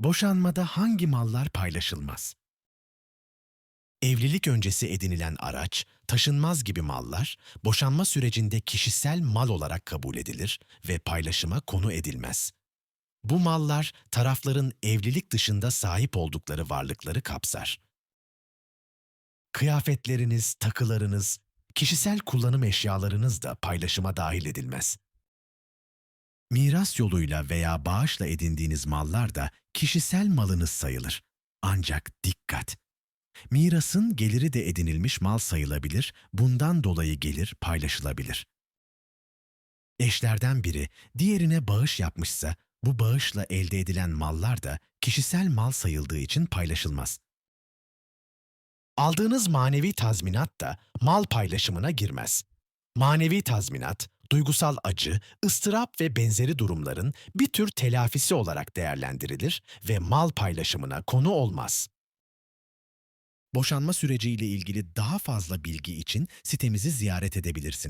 Boşanmada hangi mallar paylaşılmaz? Evlilik öncesi edinilen araç, taşınmaz gibi mallar, boşanma sürecinde kişisel mal olarak kabul edilir ve paylaşıma konu edilmez. Bu mallar tarafların evlilik dışında sahip oldukları varlıkları kapsar. Kıyafetleriniz, takılarınız, kişisel kullanım eşyalarınız da paylaşıma dahil edilmez. Miras yoluyla veya bağışla edindiğiniz mallar da kişisel malınız sayılır. Ancak dikkat! Mirasın geliri de edinilmiş mal sayılabilir, bundan dolayı gelir paylaşılabilir. Eşlerden biri diğerine bağış yapmışsa, bu bağışla elde edilen mallar da kişisel mal sayıldığı için paylaşılmaz. Aldığınız manevi tazminat da mal paylaşımına girmez. Manevi tazminat, duygusal acı, ıstırap ve benzeri durumların bir tür telafisi olarak değerlendirilir ve mal paylaşımına konu olmaz. Boşanma süreciyle ilgili daha fazla bilgi için sitemizi ziyaret edebilirsiniz.